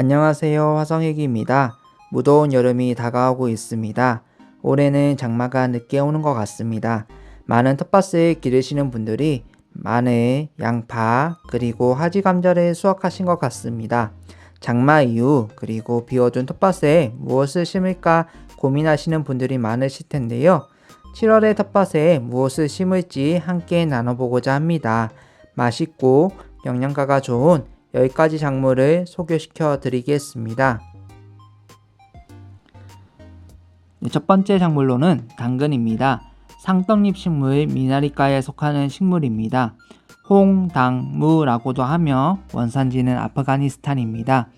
안녕하세요. 화성익입니다. 무더운 여름이 다가오고 있습니다. 올해는 장마가 늦게 오는 것 같습니다. 많은 텃밭을 기르시는 분들이 마늘, 양파, 그리고 하지 감자를 수확하신 것 같습니다. 장마 이후 그리고 비워둔 텃밭에 무엇을 심을까 고민하시는 분들이 많으실 텐데요. 7월의 텃밭에 무엇을 심을지 함께 나눠보고자 합니다. 맛있고 영양가가 좋은 10가지 작물을 소개시켜 드리겠습니다. 네, 첫 번째 작물로는 당근입니다. 상떡잎 식물 미나리과에 속하는 식물입니다. 홍당무라고도 하며 원산지는 아프가니스탄입니다.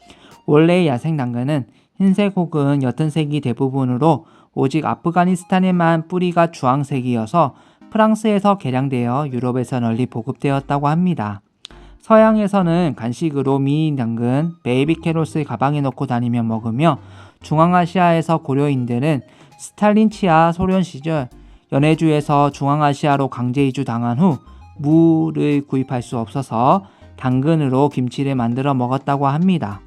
원래 야생 당근은 흰색 혹은 옅은 색이 대부분으로 오직 아프가니스탄에만 뿌리가 주황색이어서 프랑스에서 개량되어 유럽에서 널리 보급되었다고 합니다. 서양에서는 간식으로 미니 당근, 베이비 캐롯을 가방에 넣고 다니며 먹으며 중앙아시아에서 고려인들은 스탈린 치하 소련 시절 연해주에서 중앙아시아로 강제 이주 당한 후 무를 구입할 수 없어서 당근으로 김치를 만들어 먹었다고 합니다.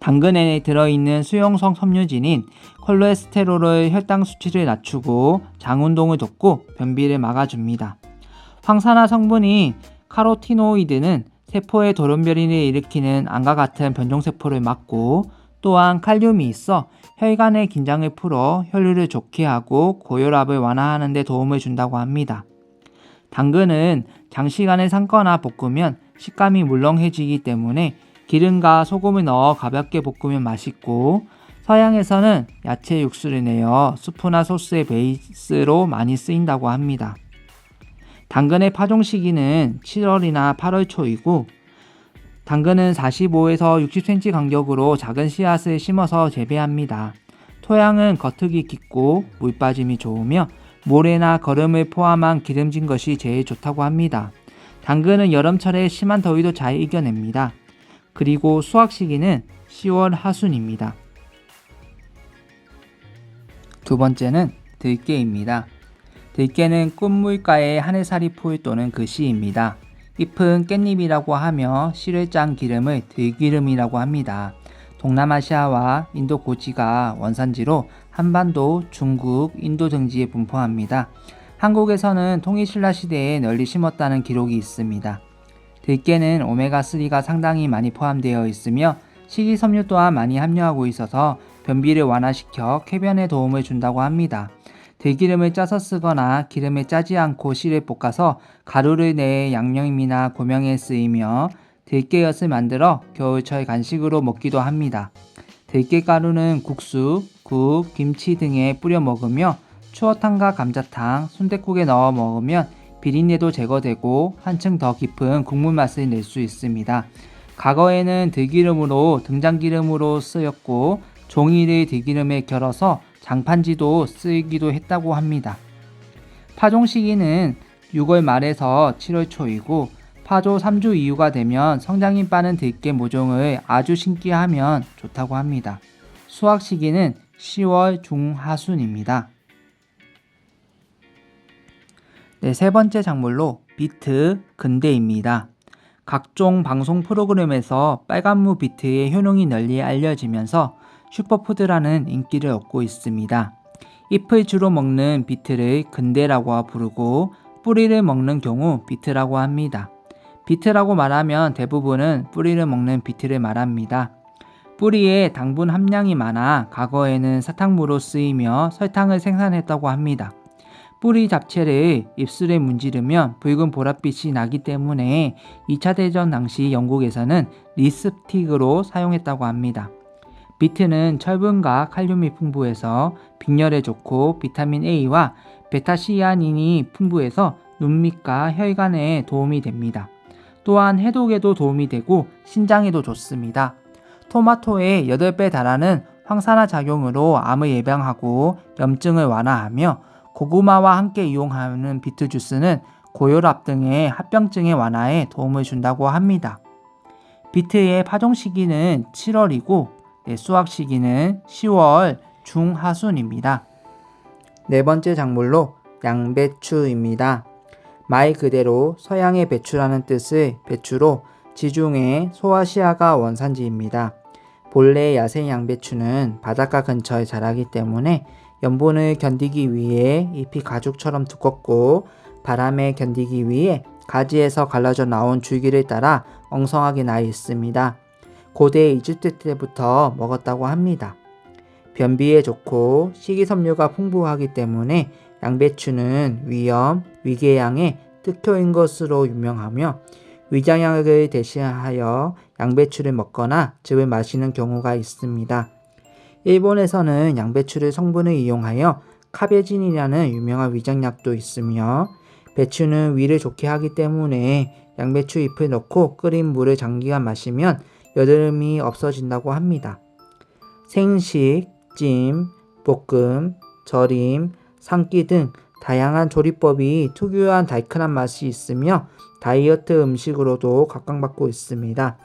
당근에 들어있는 수용성 섬유진인 콜레스테롤의 혈당 수치를 낮추고 장 운동을 돕고 변비를 막아줍니다. 황산화 성분인 카로티노이드는 세포의 돌연변이를 일으키는 암과 같은 변종세포를 막고 또한 칼륨이 있어 혈관의 긴장을 풀어 혈류를 좋게 하고 고혈압을 완화하는 데 도움을 준다고 합니다. 당근은 장시간에 삶거나 볶으면 식감이 물렁해지기 때문에 기름과 소금을 넣어 가볍게 볶으면 맛있고 서양에서는 야채 육수를 내어 수프나 소스의 베이스로 많이 쓰인다고 합니다. 당근의 파종 시기는 7월이나 8월 초이고 당근은 45에서 60cm 간격으로 작은 씨앗을 심어서 재배합니다. 토양은 겉흙이 깊고 물 빠짐이 좋으며 모래나 거름을 포함한 기름진 것이 제일 좋다고 합니다. 당근은 여름철에 심한 더위도 잘 이겨냅니다. 그리고 수확 시기는 10월 하순입니다. 두 번째는 들깨입니다. 들깨는 꽃물가의 하늘살이 풀 또는 그 씨입니다. 잎은 깻잎이라고 하며 씨를 짠 기름을 들기름이라고 합니다. 동남아시아와 인도 고지가 원산지로 한반도, 중국, 인도 등지에 분포합니다. 한국에서는 통일신라 시대에 널리 심었다는 기록이 있습니다. 들깨는 오메가3가 상당히 많이 포함되어 있으며 식이섬유 또한 많이 함유하고 있어서 변비를 완화시켜 쾌변에 도움을 준다고 합니다. 들기름을 짜서 쓰거나 기름에 짜지 않고 씨를 볶아서 가루를 내 양념이나 고명에 쓰이며 들깨엿을 만들어 겨울철 간식으로 먹기도 합니다. 들깨가루는 국수, 국, 김치 등에 뿌려 먹으며 추어탕과 감자탕, 순댓국에 넣어 먹으면 비린내도 제거되고 한층 더 깊은 국물 맛을 낼 수 있습니다. 과거에는 들기름으로 등장기름으로 쓰였고 종이를 들기름에 결어서 장판지도 쓰기도 했다고 합니다. 파종 시기는 6월 말에서 7월 초이고 파조 3주 이후가 되면 성장이 빠른 들깨 모종을 아주 심게 하면 좋다고 합니다. 수확 시기는 10월 중하순입니다. 네, 세 번째 작물로 비트 근대입니다. 각종 방송 프로그램에서 빨간무 비트의 효능이 널리 알려지면서 슈퍼푸드라는 인기를 얻고 있습니다. 잎을 주로 먹는 비트를 근대라고 부르고 뿌리를 먹는 경우 비트라고 합니다. 비트라고 말하면 대부분은 뿌리를 먹는 비트를 말합니다. 뿌리에 당분 함량이 많아 과거에는 사탕무로 쓰이며 설탕을 생산했다고 합니다. 뿌리 잡채를 입술에 문지르면 붉은 보랏빛이 나기 때문에 2차 대전 당시 영국에서는 리스틱으로 사용했다고 합니다. 비트는 철분과 칼륨이 풍부해서 빈혈에 좋고 비타민 A와 베타시아닌이 풍부해서 눈밑과 혈관에 도움이 됩니다. 또한 해독에도 도움이 되고 신장에도 좋습니다. 토마토의 8배 달하는 황산화 작용으로 암을 예방하고 염증을 완화하며 고구마와 함께 이용하는 비트 주스는 고혈압 등의 합병증의 완화에 도움을 준다고 합니다. 비트의 파종 시기는 7월이고 네, 수확 시기는 10월 중하순입니다. 네 번째 작물로 양배추입니다. 말 그대로 서양의 배추라는 뜻의 배추로 지중해 소아시아가 원산지입니다. 본래 야생 양배추는 바닷가 근처에 자라기 때문에 염분을 견디기 위해 잎이 가죽처럼 두껍고 바람에 견디기 위해 가지에서 갈라져 나온 줄기를 따라 엉성하게 나 있습니다. 고대 이집트 때부터 먹었다고 합니다. 변비에 좋고 식이섬유가 풍부하기 때문에 양배추는 위염, 위궤양의 특효인 것으로 유명하며 위장약을 대신하여 양배추를 먹거나 즙을 마시는 경우가 있습니다. 일본에서는 양배추를 성분을 이용하여 카베진이라는 유명한 위장약도 있으며 배추는 위를 좋게 하기 때문에 양배추 잎을 넣고 끓인 물을 장기간 마시면 여드름이 없어진다고 합니다. 생식, 찜, 볶음, 절임, 삶기 등 다양한 조리법이 특유한 달큰한 맛이 있으며 다이어트 음식으로도 각광받고 있습니다.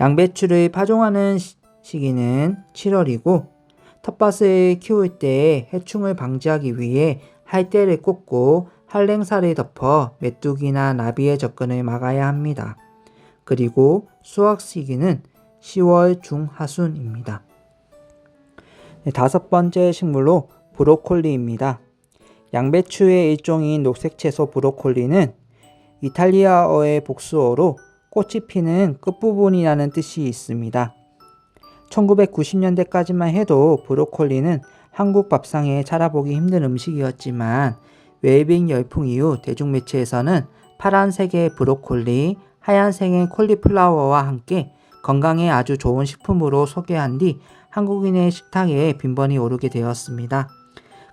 양배추를 파종하는 시- 시기는 7월이고 텃밭을 키울 때 해충을 방지하기 위해 할대를 꽂고 한랭살을 덮어 메뚜기나 나비의 접근을 막아야 합니다. 그리고 수확 시기는 10월 중하순입니다. 네, 다섯 번째 식물로 브로콜리입니다. 양배추의 일종인 녹색 채소 브로콜리는 이탈리아어의 복수어로 꽃이 피는 끝부분이라는 뜻이 있습니다. 1990년대까지만 해도 브로콜리는 한국 밥상에 차려보기 힘든 음식이었지만 웰빙 열풍 이후 대중매체에서는 파란색의 브로콜리, 하얀색의 콜리플라워와 함께 건강에 아주 좋은 식품으로 소개한 뒤 한국인의 식탁에 빈번히 오르게 되었습니다.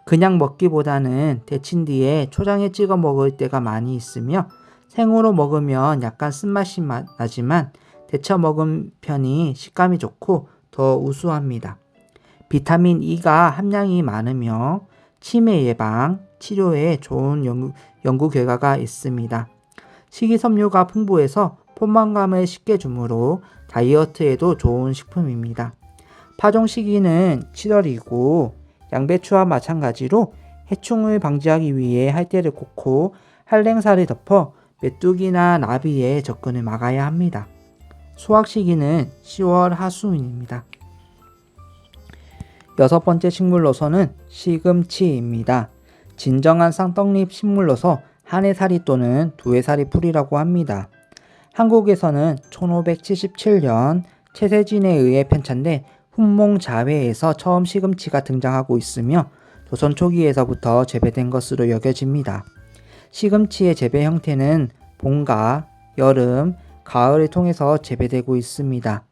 그냥 먹기보다는 데친 뒤에 초장에 찍어 먹을 때가 많이 있으며 생으로 먹으면 약간 쓴맛이 마- 나지만 데쳐 먹은 편이 식감이 좋고 더 우수합니다. 비타민 E가 함량이 많으며 치매 예방, 치료에 좋은 연구, 연구 결과가 있습니다. 식이섬유가 풍부해서 포만감을 쉽게 주므로 다이어트에도 좋은 식품입니다. 파종 시기는 7월이고 양배추와 마찬가지로 해충을 방지하기 위해 할대를 꽂고 한랭살을 덮어 메뚜기나 나비의 접근을 막아야 합니다. 수확 시기는 10월 하순입니다. 여섯 번째 식물로서는 시금치입니다. 진정한 쌍떡잎 식물로서 한 해살이 또는 두 해살이 풀이라고 합니다. 한국에서는 1577년 최세진에 의해 편찬된 훈몽자회에서 처음 시금치가 등장하고 있으며 조선 초기에서부터 재배된 것으로 여겨집니다. 시금치의 재배 형태는 봄과 여름, 가을을 통해서 재배되고 있습니다.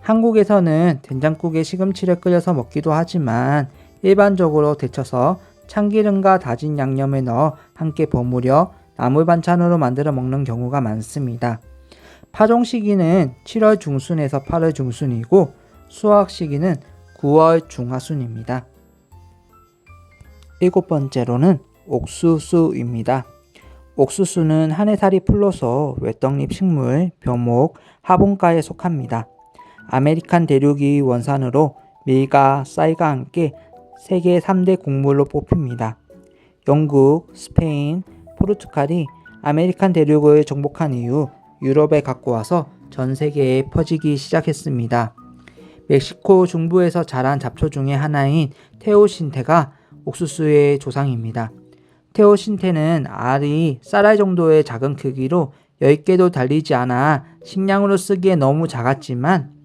한국에서는 된장국에 시금치를 끓여서 먹기도 하지만 일반적으로 데쳐서 참기름과 다진 양념을 넣어 함께 버무려 나물 반찬으로 만들어 먹는 경우가 많습니다. 파종 시기는 7월 중순에서 8월 중순이고 수확 시기는 9월 중하순입니다. 일곱 번째로는 옥수수입니다. 옥수수는 한 해살이 풀로서 외떡잎 식물, 벼목, 화분과에 속합니다. 아메리칸 대륙이 원산으로 밀과 쌀과 함께 세계 3대 곡물로 뽑힙니다. 영국, 스페인, 포르투갈이 아메리칸 대륙을 정복한 이후 유럽에 갖고 와서 전 세계에 퍼지기 시작했습니다. 멕시코 중부에서 자란 잡초 중의 하나인 테오신테가 옥수수의 조상입니다. 테오신테는 알이 쌀알 정도의 작은 크기로 10개도 달리지 않아 식량으로 쓰기에 너무 작았지만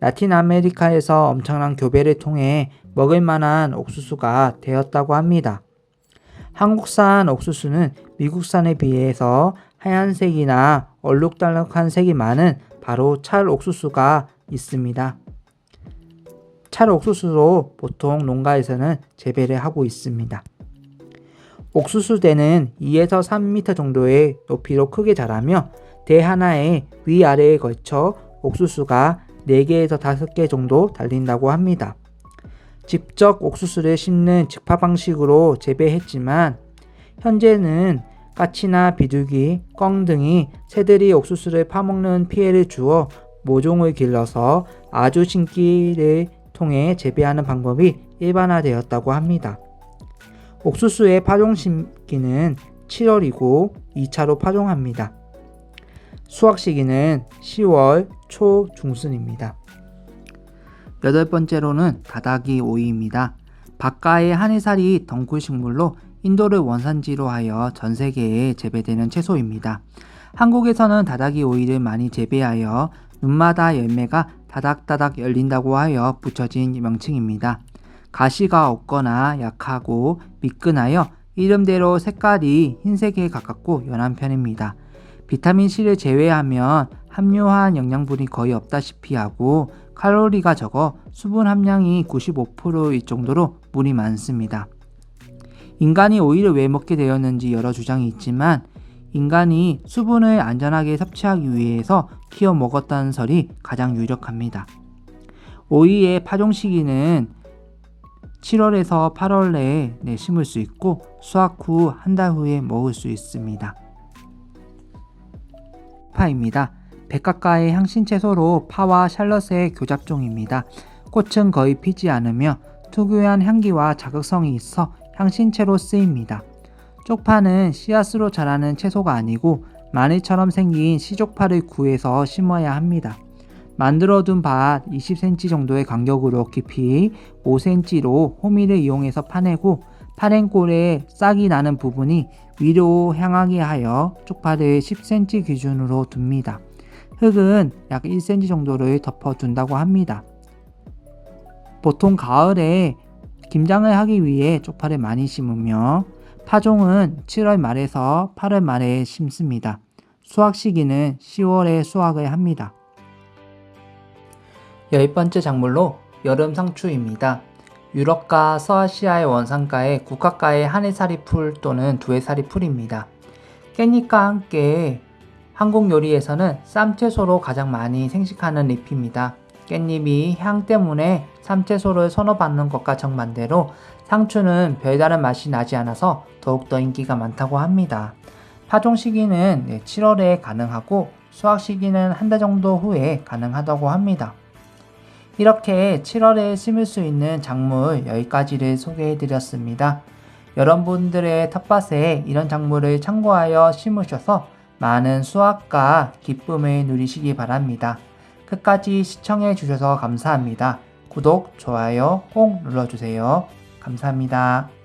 라틴 아메리카에서 엄청난 교배를 통해 먹을 만한 옥수수가 되었다고 합니다. 한국산 옥수수는 미국산에 비해서 하얀색이나 얼룩덜룩한 색이 많은 바로 찰 옥수수가 있습니다. 찰 옥수수로 보통 농가에서는 재배를 하고 있습니다. 옥수수대는 2에서 3m 정도의 높이로 크게 자라며 대 하나에 위아래에 걸쳐 옥수수가 4개에서 5개 정도 달린다고 합니다. 직접 옥수수를 심는 직파 방식으로 재배했지만 현재는 까치나 비둘기, 꿩 등이 새들이 옥수수를 파먹는 피해를 주어 모종을 길러서 아주 신기를 통해 재배하는 방법이 일반화되었다고 합니다. 옥수수의 파종 시기는 7월이고 2차로 파종합니다. 수확 시기는 10월 초 중순입니다. 여덟 번째로는 다다기 오이입니다. 바카의 한해살이 덩굴 식물로 인도를 원산지로 하여 전 세계에 재배되는 채소입니다. 한국에서는 다다기 오이를 많이 재배하여 눈마다 열매가 다닥다닥 열린다고 하여 붙여진 명칭입니다. 가시가 없거나 약하고 미끈하여 이름대로 색깔이 흰색에 가깝고 연한 편입니다. 비타민C를 제외하면 함유한 영양분이 거의 없다시피 하고 칼로리가 적어 수분 함량이 95%일 정도로 물이 많습니다. 인간이 오이를 왜 먹게 되었는지 여러 주장이 있지만 인간이 수분을 안전하게 섭취하기 위해서 키워 먹었다는 설이 가장 유력합니다. 오이의 파종 시기는 7월에서 8월 내에 네, 심을 수 있고 수확 후 한 달 후에 먹을 수 있습니다. 파입니다. 백각과의 향신 채소로 파와 샬럿의 교잡종입니다. 꽃은 거의 피지 않으며 특유한 향기와 자극성이 있어 향신채로 쓰입니다. 쪽파는 씨앗으로 자라는 채소가 아니고 마늘처럼 생긴 시족파를 구해서 심어야 합니다. 만들어둔 밭 20cm 정도의 간격으로 깊이 5cm로 호미를 이용해서 파내고 파랭골에 싹이 나는 부분이 위로 향하게 하여 쪽파를 10cm 기준으로 둡니다. 흙은 약 1cm 정도를 덮어둔다고 합니다. 보통 가을에 김장을 하기 위해 쪽파를 많이 심으며 파종은 7월 말에서 8월 말에 심습니다. 수확 시기는 10월에 수확을 합니다. 열 번째 작물로 여름 상추입니다. 유럽과 서아시아의 원산가에 국화가의 한 해살이 풀 또는 두 해살이 풀입니다. 깻잎과 함께 한국 요리에서는 쌈채소로 가장 많이 생식하는 잎입니다. 깻잎이 향 때문에 쌈채소를 선호받는 것과 정반대로 상추는 별다른 맛이 나지 않아서 더욱더 인기가 많다고 합니다. 파종 시기는 7월에 가능하고 수확 시기는 한 달 정도 후에 가능하다고 합니다. 이렇게 7월에 심을 수 있는 작물 10가지를 소개해 드렸습니다. 여러분들의 텃밭에 이런 작물을 참고하여 심으셔서 많은 수확과 기쁨을 누리시기 바랍니다. 끝까지 시청해 주셔서 감사합니다. 구독, 좋아요 꼭 눌러주세요. 감사합니다.